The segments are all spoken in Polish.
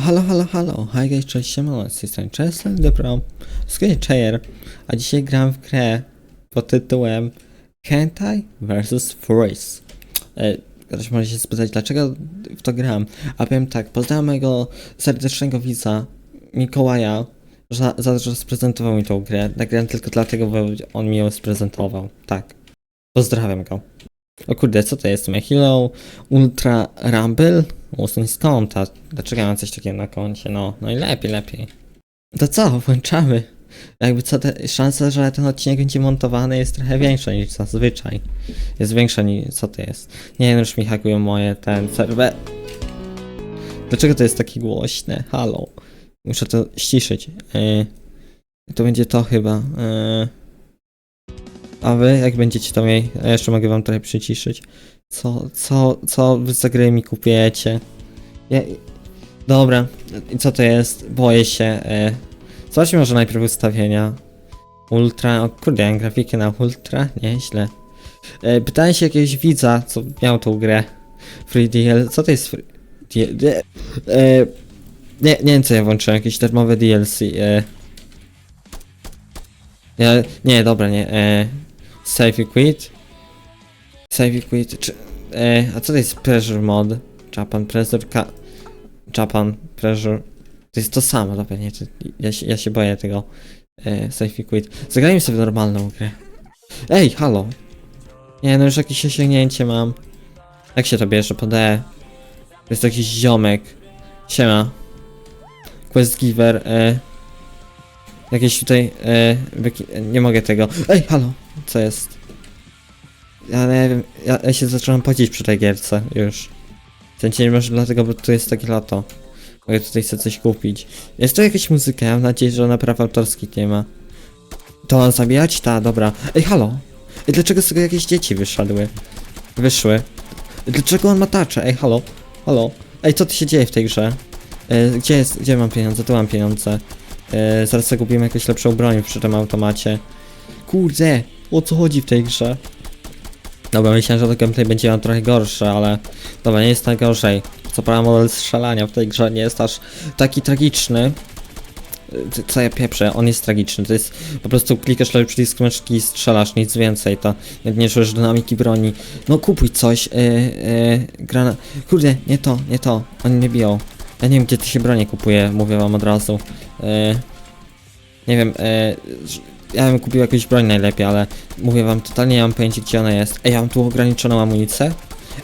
Halo, halo, halo, hi guys, cześć, siemano, z tej strony Czesel, dobra, Chair, a dzisiaj gram w grę pod tytułem Hentai vs. Furries. E, ktoś może się spytać, dlaczego w to gram? A powiem tak, pozdrawiam mojego serdecznego widza, Mikołaja, za, za to, że sprezentował mi tą grę. Nagrałem tylko dlatego, bo on mi ją sprezentował, tak. Pozdrawiam go. O kurde, co to jest? Mechilo Ultra Rumble? Usuń z konta. Dlaczego ja mam coś takiego na koncie? No, no i lepiej, lepiej. To co, włączamy. Jakby co, te, szansa, że ten odcinek będzie montowany jest trochę większa niż zazwyczaj. Jest większa niż, co to jest? Nie wiem, już mi hakują moje, ten serwer. Dlaczego to jest takie głośne? Halo. Muszę to ściszyć. Yy, to będzie to chyba. Yy. A wy, jak będziecie to mieli? Ja jeszcze mogę wam trochę przyciszyć. Co, co, co wy za gry mi kupujecie? Ja... Dobra, i co to jest? Boję się. E... Zobaczmy może najpierw ustawienia. Ultra, o kurde, ja grafikę na ultra, nieźle. E, pytałem się jakiegoś widza, co miał tą grę. Free DL, co to jest free... DL... E... Nie, nie wiem co ja włączyłem, jakieś darmowe DLC. E... Ja, nie, dobra, nie. E... Save i quit. Save quit. Czy, e, a co to jest pressure mod? Japan pressure ka... Japan pressure. To jest to samo, dobra, nie, ja, się, ja się boję tego. E, save quit. Zagrajmy sobie normalną grę. Ej, halo. Nie, no już jakieś osiągnięcie mam. Jak się to bierze? Po D. To jest jakiś ziomek. Siema. Quest giver, e... Jakieś tutaj, e, nie mogę tego. Ej, halo, co jest? Wiem, ja, ja się zacząłem pocić przy tej gierce już. W sensie nie może dlatego, bo tu jest takie lato. Mogę tutaj sobie coś kupić. Jest tu jakaś muzyka, mam nadzieję, że ona praw autorskich nie ma. To mam zabijać? Ta, dobra. Ej, halo! Ej, dlaczego z tego jakieś dzieci wyszedły? Wyszły. Dlaczego on ma taczę? Ej, halo? Halo? Ej, co tu się dzieje w tej grze? E, gdzie jest, gdzie mam pieniądze? Tu mam pieniądze. E, zaraz sobie kupimy jakąś lepszą broń przy tym automacie. Kurde, o co chodzi w tej grze? Dobra, myślałem, że to gameplay będzie miał trochę gorsze, ale dobra, nie jest najgorzej. Co prawda model strzelania w tej grze nie jest aż taki tragiczny. Y, Co ja pieprzę, on jest tragiczny. To jest po prostu klikasz lewy przycisk myszki i strzelasz, nic więcej. To nie czujesz dynamiki broni. No kupuj coś, yy, yy, grana... Kurde, nie to, nie to. Oni mnie biją. Ja nie wiem, gdzie ty się broni kupuje, mówię wam od razu. Yy, nie wiem, yy, ja bym kupił jakąś broń najlepiej, ale mówię wam, totalnie nie mam pojęcia gdzie ona jest. Ej, ja mam tu ograniczoną amunicję?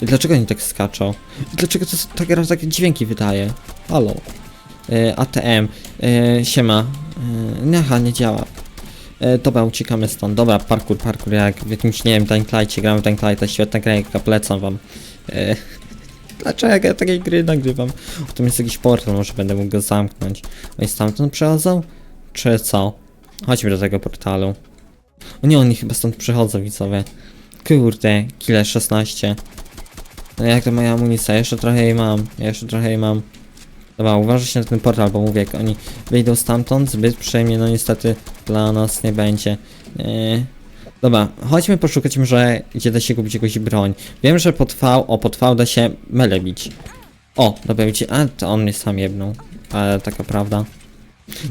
Dlaczego oni tak skaczą? Dlaczego to jest- ta gra takie dźwięki wydaje? Halo. E, ATM. E, siema. E, Necha, nie działa. E, dobra, uciekamy stąd. Dobra, parkour, parkour, jak w jakimś, nie wiem, Dying gramy w Dying Light'a, świetna gra, jak polecam wam. E, dlaczego ja takiej gry nagrywam? O, tu jest jakiś portal, może będę mógł go zamknąć. Oni stamtąd przechodzą? Czy co? Chodźmy do tego portalu. O nie, oni chyba stąd przychodzą, widzowie. Kurde, kile 16. No jak to moja amunicja? Jeszcze trochę jej mam. Jeszcze trochę jej mam. Dobra, uważaj się na ten portal, bo mówię, jak oni wyjdą stamtąd, zbyt przyjemnie, no niestety dla nas nie będzie. Eee, dobra, chodźmy poszukać może, gdzie da się kupić jakąś broń. Wiem, że pod V, o pod V da się mele bić. O, dobra, widzicie, a to on mnie sam jebnął. Ale taka prawda.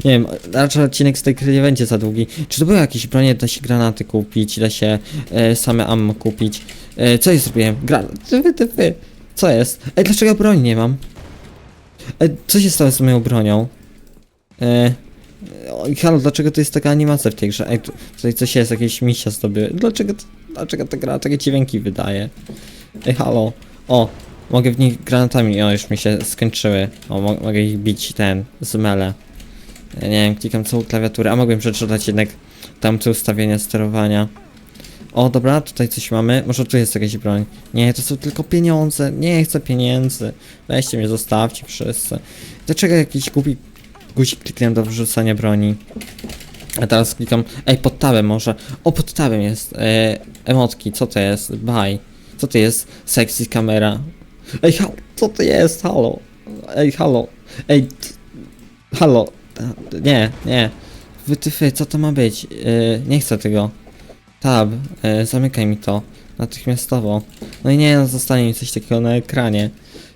Nie wiem, raczej odcinek z tej gry nie będzie za długi. Czy to były jakieś bronie, da się granaty kupić, da się e, same ammo kupić? E, co ja zrobiłem? Granat, ty, ty, ty. Co jest? Ej, dlaczego ja broni nie mam? E, co się stało z moją bronią? E, oj, halo, dlaczego to jest taka animacja w tej grze? Ej, tu, tutaj coś jest, jakieś misia zdobyły. Dlaczego, dlaczego ta gra takie dźwięki wydaje? Ej, halo. O, mogę w nich granatami, o, już mi się skończyły. O, mo mogę ich bić ten, z mele. Ja nie wiem, klikam całą klawiaturę, a mogłem przeczytać jednak tamte ustawienia sterowania. O, dobra, tutaj coś mamy. Może tu jest jakaś broń. Nie, to są tylko pieniądze. Nie chcę pieniędzy. Weźcie mnie, zostawcie wszyscy. Dlaczego jakiś głupi guzik kliknąłem do wrzucania broni? A teraz klikam. Ej, pod tabem może. O, pod tabem jest. E, emotki, co to jest? Bye. Co to jest? Sexy kamera. Ej, halo, co to jest? Halo. Ej, halo. Ej, halo. Nie, nie. Wytyfy, co to ma być? Yy, nie chcę tego. Tab, yy, zamykaj mi to. Natychmiastowo. No i nie, no zostanie mi coś takiego na ekranie.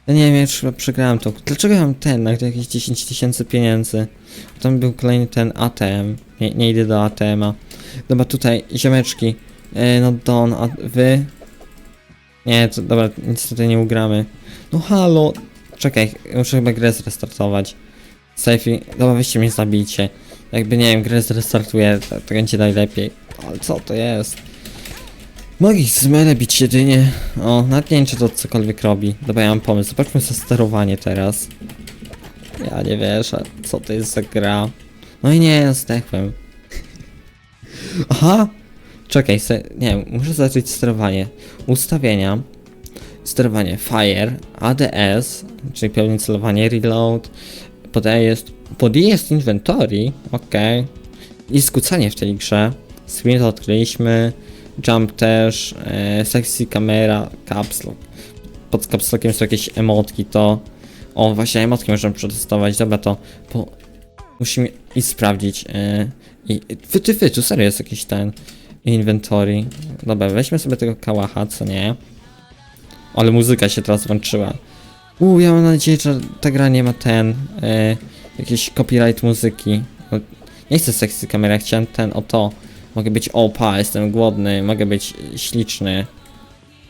Ja nie wiem, ja przegrałem to. Dlaczego ja mam ten, na jakieś 10 tysięcy pieniędzy? Tam był kolejny ten ATM. Nie, nie idę do ATM-a. Dobra, tutaj, ziomeczki. E, no Don, a wy? Nie, to dobra, tutaj nie ugramy. No halo. Czekaj, muszę chyba grę zrestartować. Safety, dobra, weźcie mnie zabijcie. Jakby, nie wiem, grę zrestartuję, to, to będzie najlepiej. Ale co to jest? Mogę ich zmylę bić jedynie. O, nawet nie wiem, czy to cokolwiek robi. Dobra, ja mam pomysł. Zobaczmy sobie sterowanie teraz. Ja nie wierzę, co to jest za gra. No i nie, zdechłem. Aha! Czekaj, se, nie muszę zacząć sterowanie. Ustawienia. Sterowanie Fire, ADS, czyli pełne celowanie, Reload, podejazd, podjazd Inventory, okej. I skłócanie w tej grze. Sprint odkryliśmy, Jump też, e, Sexy Camera, Caps. Pod Caps są jakieś emotki, to... O, właśnie emotki możemy przetestować, dobra, to... Po... Musimy iść sprawdzić. E, I... Wy, ty, wy, tu serio jest jakiś ten... Inventory. Dobra, weźmy sobie tego kałacha, co nie? Ale muzyka się teraz włączyła. Uuu, ja mam nadzieję, że ta gra nie ma ten... E, jakiś copyright muzyki. Nie chcę sexy kamera, chciałem ten, o to. Mogę być opa, jestem głodny, mogę być śliczny.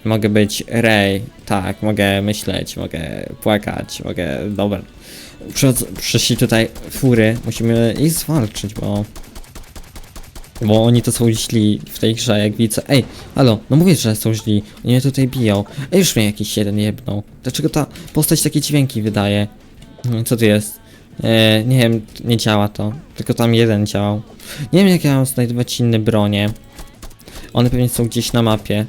Mogę być Ray, tak, mogę myśleć, mogę płakać, mogę... Dobra. Przyszli tutaj fury, musimy ich zwalczyć, bo... Bo oni to są źli w tej grze, jak widzę. Ej, halo, no mówię, że są źli. Oni mnie tutaj biją. Ej, już mnie jakiś jeden jebnął. Dlaczego ta postać takie dźwięki wydaje? Hmm, Co tu jest? E, nie wiem, nie działa to. Tylko tam jeden działał. Nie wiem, jak ja mam znajdować inne bronie. One pewnie są gdzieś na mapie.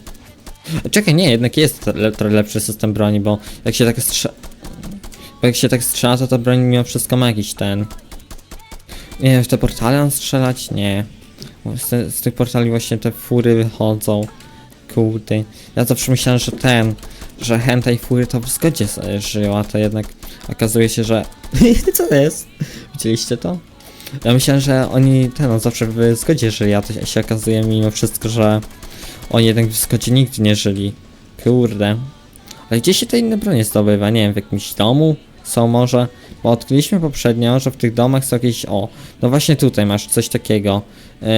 Czekaj, nie, jednak jest trochę lepszy system broni, bo jak się tak strzela... Bo jak się tak strzela, to ta broń mimo wszystko ma jakiś ten... Nie wiem, w te portale mam strzelać? Nie. Z, z tych portali właśnie te fury wychodzą. Kurde. Ja zawsze myślałem, że ten... Że hentai fury to w zgodzie żyją, a to jednak okazuje się, że... Co to jest? Widzieliście to? Ja myślałem, że oni ten, no zawsze w zgodzie żyli, a to się okazuje mimo wszystko, że oni jednak w zgodzie nigdy nie żyli. Kurde. Ale gdzie się te inne bronie zdobywa? Nie wiem, w jakimś domu? Są może? Bo odkryliśmy poprzednio, że w tych domach są jakieś... O, no właśnie tutaj masz coś takiego. Yy...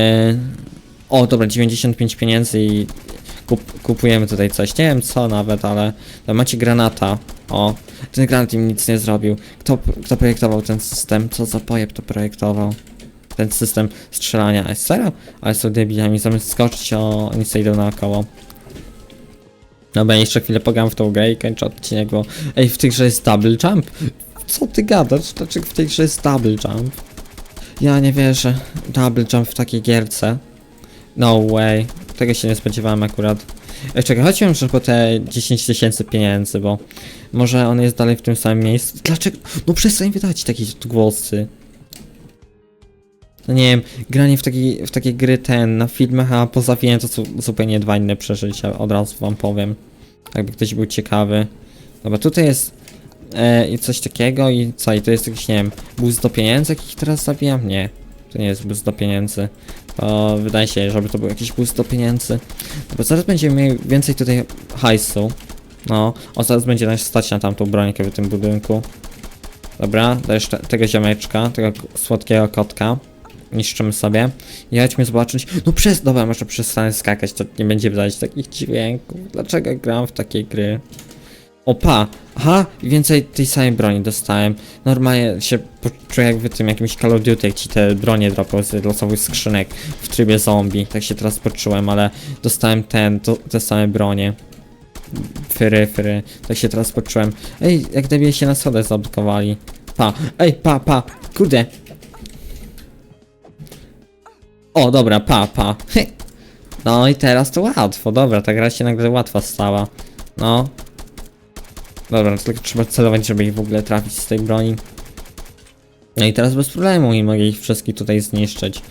O, dobra, 95 pieniędzy i kup, kupujemy tutaj coś. Nie wiem co nawet, ale tam macie granata. O, ten granat im nic nie zrobił. Kto, kto projektował ten system? Co za pojeb to projektował? Ten system strzelania. A serio? Ale są debilami, zamiast skoczyć, o, oni sobie idą naokoło. Dobra, jeszcze chwilę pogram w tą grę i kończę odcinek, bo... Ej, w tej grze jest double jump? Co ty gadasz? Dlaczego w tej grze jest double jump? Ja nie wierzę. Double jump w takiej gierce. No way. Tego się nie spodziewałem akurat. Ej, czekaj, chodźmy może po te 10 tysięcy pieniędzy, bo... Może on jest dalej w tym samym miejscu. Dlaczego? No przestań wydać takie głosy. No nie wiem, granie w, taki, w takie gry ten, na filmach, a poza filmem to zupełnie dwa inne przeżycia, od razu wam powiem. Jakby ktoś był ciekawy. Dobra, tutaj jest e, coś takiego i co, i to jest jakiś, nie wiem, boost do pieniędzy, jakich teraz zabijam? Nie, to nie jest boost do pieniędzy. To wydaje się, żeby to był jakiś boost do pieniędzy. Dobra, zaraz będziemy mieli więcej tutaj hajsu. No, o zaraz będzie nas stać na tamtą brońkę w tym budynku. Dobra, dajesz te, tego ziomeczka, tego słodkiego kotka. Niszczymy sobie. I chodźmy zobaczyć. No przez. Dobra, może przestanę skakać, to nie będzie wydać takich dźwięków. Dlaczego gram w takie gry? Opa! Aha, więcej tej samej broni dostałem. Normalnie się poczuję jak tym jakimś Call of Duty, jak ci te bronie dropią z losowych skrzynek w trybie zombie. Tak się teraz poczułem, ale dostałem ten, to, te same bronie. Fyry, fyry. Tak się teraz poczułem. Ej, jak gdyby się na sodę zablokowali. Pa, ej, pa, pa, kurde. O, dobra, pa, pa. No i teraz to łatwo, dobra, ta gra się nagle łatwa stała. No. Dobra, tylko trzeba celować, żeby ich w ogóle trafić z tej broni. No i teraz bez problemu i mogę ich wszystkich tutaj zniszczyć.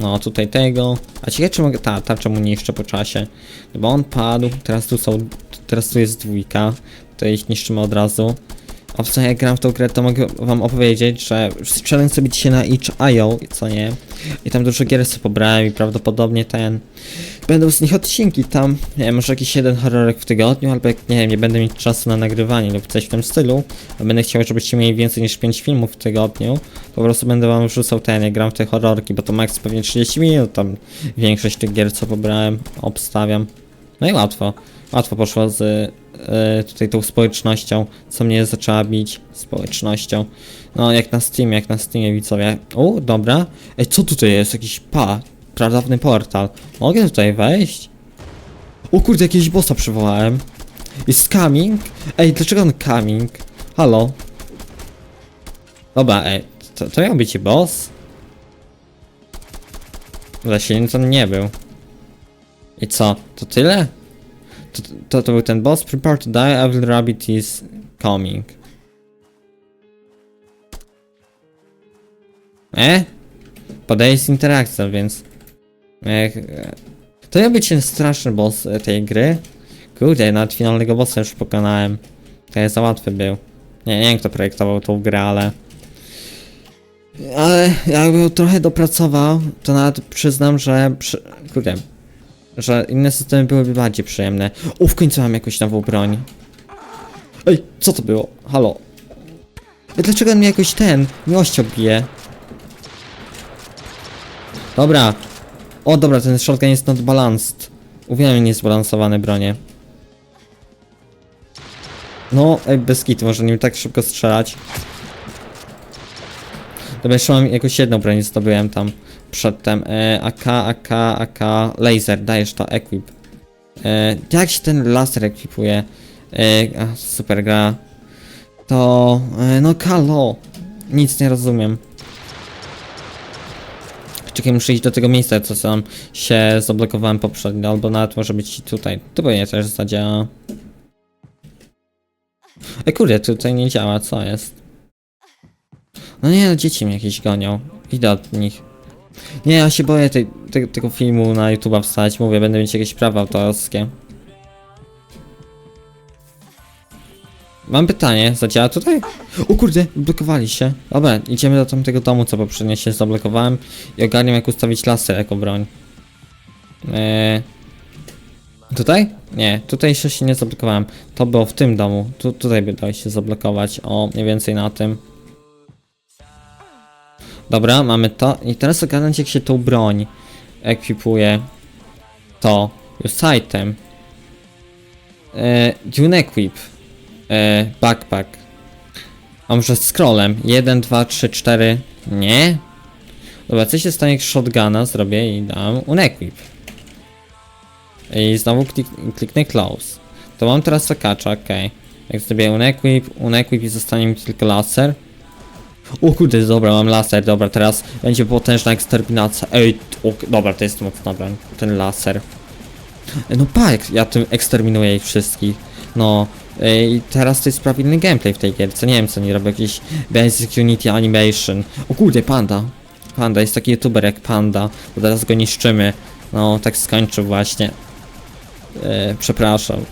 No, tutaj tego. A ciekawe czy mogę... Ta, ta czemu niszczę po czasie. Bo on padł, teraz tu są... Teraz tu jest dwójka. To ich niszczymy od razu. Obecnie jak gram w tą grę, to mogę wam opowiedzieć, że strzelam sobie dzisiaj na itch.io, co nie? I tam dużo gier sobie pobrałem i prawdopodobnie ten... Będą z nich odcinki tam, nie wiem, może jakiś jeden horrorek w tygodniu, albo jak, nie wiem, nie będę mieć czasu na nagrywanie lub coś w tym stylu, a będę chciał, żebyście mieli więcej niż 5 filmów w tygodniu, po prostu będę wam wrzucał ten, jak gram w te horrorki, bo to max pewnie 30 minut, tam większość tych gier, co pobrałem, obstawiam. No i łatwo. Łatwo poszło z e, tutaj tą społecznością, co mnie zaczęła bić społecznością. No, jak na Steamie, jak na Steamie widzowie. O, dobra. Ej, co tutaj jest? Jakiś pa, pradawny portal. Mogę tutaj wejść? O kurde, jakiegoś bossa przywołałem. Jest coming? Ej, dlaczego on coming? Halo? Dobra, ej, to, to miał być boss? Dla silnik on nie był. I co? To tyle? To, to, to był ten boss. Prepare to die, Evil Rabbit is coming. E? Podaje z interakcją, więc... Ech, to miał być ten straszny boss e, tej gry. Kurde, nawet finalnego bossa już pokonałem. To jest za łatwy był. Nie, nie wiem kto projektował tą grę, ale... Ale jakby trochę dopracował, to nawet przyznam, że... Przy... Kurde, że inne systemy byłyby bardziej przyjemne. O, w końcu mam jakąś nową broń. Ej, co to było? Halo. Ej, dlaczego on mnie jakoś ten miłością bije? Dobra. O, dobra, ten shotgun jest not balanced. Uwielbiam niezbalansowane bronie. No, ej, bez kitu, może nim tak szybko strzelać. Dobra, jeszcze mam jakąś jedną broń zdobyłem tam przedtem. E, AK, AK, AK, laser, dajesz to, equip. E, jak się ten laser ekwipuje? E, a, super gra. To, e, no kalo. Nic nie rozumiem. Czekaj, muszę iść do tego miejsca, co tam się zablokowałem poprzednio, albo nawet może być tutaj. Tu pewnie też zadziała. E kurde, tutaj nie działa, co jest? No nie, no dzieci mnie jakieś gonią. Idę od nich. Nie, ja się boję tej, te, tego filmu na YouTube'a wstać, mówię, będę mieć jakieś prawa autorskie. Mam pytanie, zadziała tutaj? O kurde, blokowali się. Dobra, idziemy do tamtego domu, co poprzednio się zablokowałem i ogarniam jak ustawić laser jako broń. Eee... Tutaj? Nie, tutaj jeszcze się nie zablokowałem. To było w tym domu. Tu, tutaj by dało się zablokować. O, mniej więcej na tym. Dobra, mamy to. I teraz ogarnąć jak się tą broń ekwipuje. To. Use item. E, Unequip. E, backpack. A może scrollem? 1, 2, 3, 4. Nie? Dobra, co się stanie jak shotguna zrobię i dam unequip. I znowu klik, kliknę close. To mam teraz zakacza, okej. Jak zrobię unequip, unequip i zostanie mi tylko laser. O kurde, dobra, mam laser, dobra, teraz będzie potężna eksterminacja. Ej, o, dobra, to jest mocna broń, ten laser. E, No pak, ja tym eksterminuję ich wszystkich. No, e, i teraz to jest prawidłny gameplay w tej gierce, nie wiem co nie robię, jakiś Basic Unity Animation. O kurde, Panda. Panda, jest taki youtuber jak Panda, to teraz go niszczymy. No, tak skończył właśnie. E, przepraszam.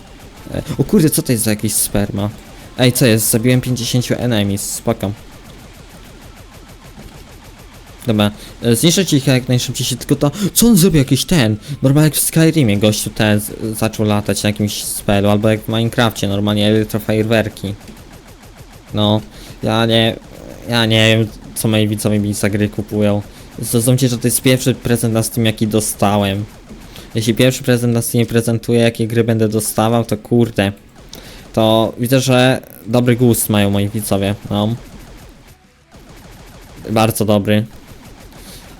O kurde, co to jest za jakiś sperma? Ej, co jest? Zabiłem 50 enemies, spoko. Dobra, e, zniszczyć ich jak najszybciej się tylko to... Co on zrobił jakiś ten? Normalnie jak w Skyrimie gościu ten z- zaczął latać na jakimś spelu, albo jak w Minecrafcie, normalnie elektrofajerwerki. No, ja nie... Ja nie wiem, co moi widzowie mi za gry kupują. Zrozumcie, że to jest pierwszy prezent na Steam, jaki dostałem. Jeśli pierwszy prezent na Steam prezentuje, jakie gry będę dostawał, to kurde. To widzę, że dobry gust mają moi widzowie, no. Bardzo dobry.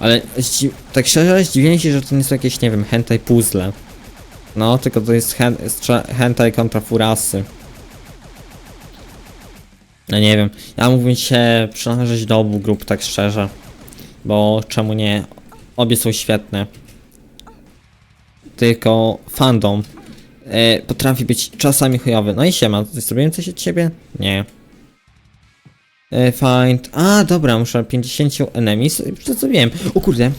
Ale tak szczerze zdziwiłem się, że to nie są jakieś, nie wiem, hentai puzzle. No, tylko to jest hentai kontra furasy. No nie wiem, ja mógłbym się przynależeć do obu grup, tak szczerze. Bo czemu nie? Obie są świetne. Tylko fandom e, potrafi być czasami chujowy. No i siema, zrobiłem coś od ciebie? Nie. E, Find. A, dobra, muszę 50 enemies. Co co wiem? O kurde.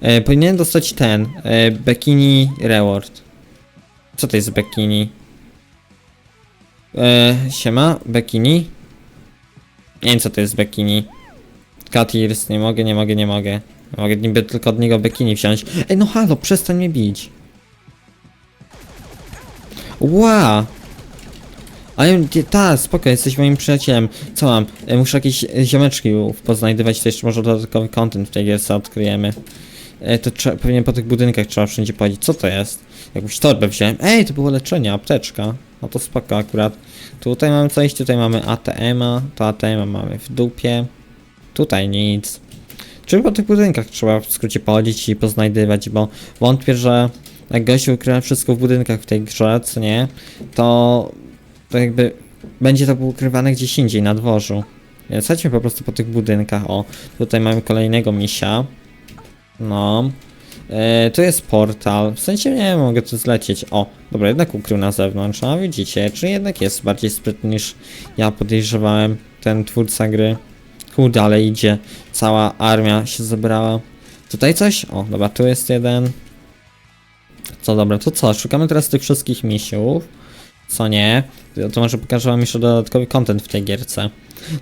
E, powinienem dostać ten. E, Bikini Reward. Co to jest Bikini? E, siema, Bekini. Nie wiem co to jest Bekini. Katirs, nie mogę, nie mogę, nie mogę. Mogę niby tylko od niego Bekini wziąć. Ej, no halo, przestań mnie bić. Ła! Ale nie- ta, spoko, jesteś moim przyjacielem. Co mam? Muszę jakieś e, ziomeczki poznajdywać, to jeszcze może dodatkowy content w tej gierce odkryjemy. E, to pewnie po tych budynkach trzeba wszędzie chodzić. Co to jest? Jakąś torbę wziąłem. Ej, to było leczenie, apteczka. No to spoko akurat. Tutaj mamy coś, tutaj mamy ATM-a, to ATM-a mamy w dupie. Tutaj nic. Czyli po tych budynkach trzeba w skrócie pochodzić i poznajdywać, bo wątpię, że jak gościu ukrywa wszystko w budynkach w tej grze, co nie, to, to jakby będzie to ukrywane gdzieś indziej, na dworzu. Więc chodźmy po prostu po tych budynkach. O, tutaj mamy kolejnego misia. No. E, tu jest portal. W sensie nie wiem, mogę tu zlecieć. O, dobra, jednak ukrył na zewnątrz. A widzicie, czy jednak jest bardziej sprytny niż ja podejrzewałem ten twórca gry. Kurde, ale idzie. Cała armia się zebrała. Tutaj coś? O, dobra, tu jest jeden. Co dobra, to co? Szukamy teraz tych wszystkich misiów. Co nie? To może pokażę wam jeszcze dodatkowy content w tej gierce.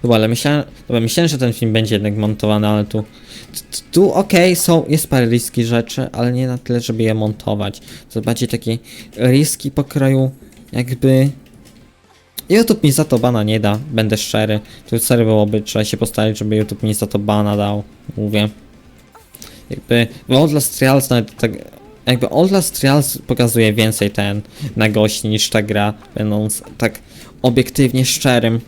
Dobra, ale myślałem, dobra, myślałem, że ten film będzie jednak montowany, ale tu... Tu, tu okej, są, jest parę riski rzeczy, ale nie na tyle, żeby je montować. To bardziej takie riski pokroju jakby... YouTube mi za to bana nie da, będę szczery. Tu serio byłoby, trzeba się postawić, żeby YouTube mi za to bana dał. Mówię. Jakby w Outlast Trials nawet tak... Jakby Outlast Trials pokazuje więcej ten nagości niż ta gra, będąc tak obiektywnie szczerym.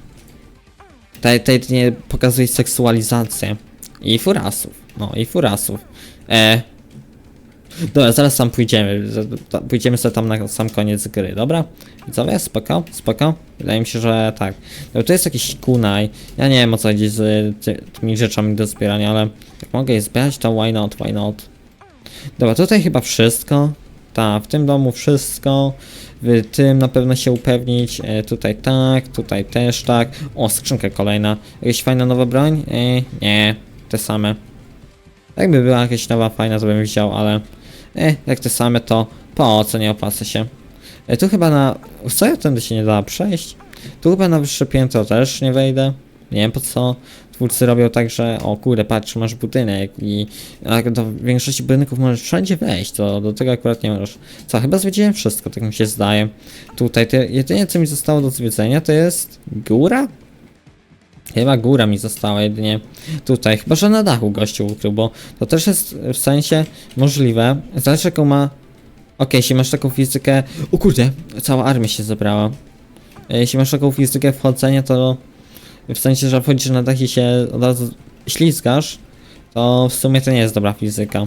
Tutaj tutaj nie pokazuje seksualizację. I furasów. No i furasów. E. Dobra, zaraz tam pójdziemy. Pójdziemy sobie tam na sam koniec gry, dobra? Widzowie, spoko, spoko. Wydaje mi się, że tak. No to jest jakiś kunaj. Ja nie wiem o co chodzi z ty, tymi rzeczami do zbierania, ale jak mogę je zbierać, to why not, why not. Dobra, tutaj chyba wszystko. Tak, w tym domu wszystko. W tym na pewno się upewnić. E, tutaj tak, tutaj też tak. O, skrzynka kolejna. Jakaś fajna nowa broń? E, nie, te same. Jakby była jakaś nowa fajna, to bym wziął, ale e, jak te same, to po co nie opłaca się. E, tu chyba na... Co ja tędy się nie da przejść? Tu chyba na wyższe piętro też nie wejdę. Nie wiem po co. Twórcy robią tak, że o kurde, patrz, masz budynek i do większości budynków możesz wszędzie wejść, to do tego akurat nie możesz. Co, chyba zwiedziłem wszystko, tak mi się zdaje. Tutaj te, jedynie co mi zostało do zwiedzenia to jest góra? Chyba góra mi została jedynie tutaj, chyba że na dachu gościu ukrył, bo to też jest w sensie możliwe. Zależy jaką ma... Okej, jeśli masz taką fizykę... O kurde, cała armia się zebrała. E, Jeśli masz taką fizykę wchodzenia, to w sensie, że wchodzisz na dach i się od razu ślizgasz, to w sumie to nie jest dobra fizyka.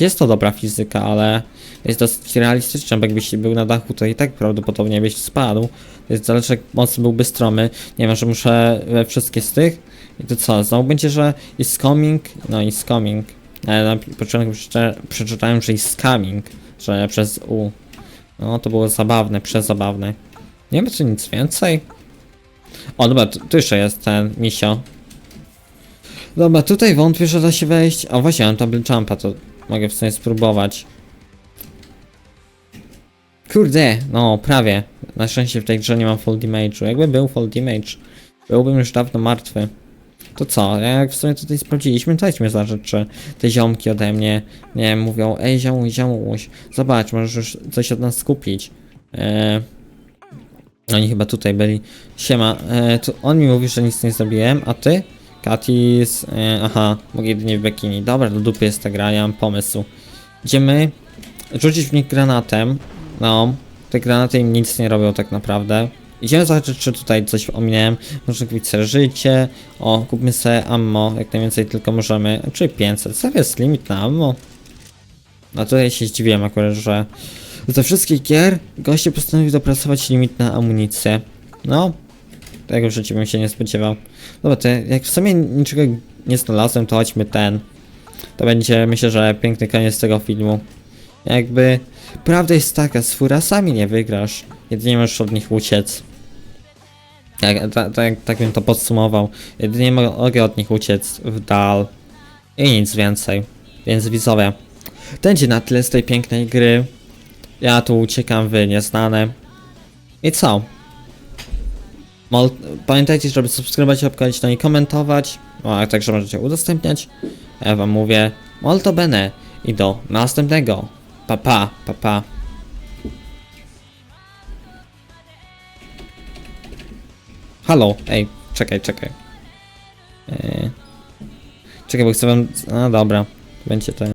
Jest to dobra fizyka, ale jest dosyć realistyczna, bo jakbyś był na dachu, to i tak prawdopodobnie byś spadł. Więc zależy jak mocno byłby stromy. Nie wiem, że muszę we wszystkie z tych. I to co, znowu będzie, że is coming, no is coming. Ale na początku przeczyta- przeczytałem, że is coming, że przez U. No to było zabawne, przezabawne. Nie wiem, czy nic więcej. O, dobra, tu, tu jeszcze jest ten misio. Dobra, tutaj wątpię, że da się wejść. A właśnie, mam tablet jumpa, to mogę w sumie spróbować. Kurde, no prawie. Na szczęście w tej grze nie mam full damage'u. Jakby był full damage, byłbym już dawno martwy. To co, jak w sumie tutaj sprawdziliśmy, to idźmy zacząć, czy te ziomki ode mnie, nie wiem, mówią, ej ziomuś, ziomuś, zobacz, możesz już coś od nas skupić. Eee, oni chyba tutaj byli. Siema, e, tu on mi mówi, że nic nie zrobiłem, a ty? Katis, e, aha, mogę jedynie w bikini. Dobra, do dupy jest ta gra, ja mam pomysł. Idziemy rzucić w nich granatem. No, te granaty im nic nie robią tak naprawdę. Idziemy zobaczyć, czy tutaj coś ominąłem. Można kupić sobie życie. O, kupmy sobie ammo, jak najwięcej tylko możemy. Czyli 500. Co jest limit na ammo? No tutaj się zdziwiłem akurat, że ze wszystkich gier goście postanowił dopracować limit na amunicję. No, tego w życiu bym się nie spodziewał. Dobra, to jak w sumie niczego nie znalazłem, to chodźmy ten. To będzie, myślę, że piękny koniec tego filmu. Jakby, prawda jest taka, z furasami nie wygrasz. Jedynie możesz od nich uciec. Tak, tak, tak, tak bym to podsumował. Jedynie mogę od nich uciec w dal. I nic więcej. Więc widzowie, będzie na tyle z tej pięknej gry. Ja tu uciekam w nieznane. I co? Mol pamiętajcie, żeby subskrybować, łapkować, no i komentować. O, a także możecie udostępniać. Ja wam mówię molto bene i do następnego. Pa pa, pa pa. Halo, ej, czekaj, czekaj. Eee, czekaj, bo chcę wam... A dobra, będzie to.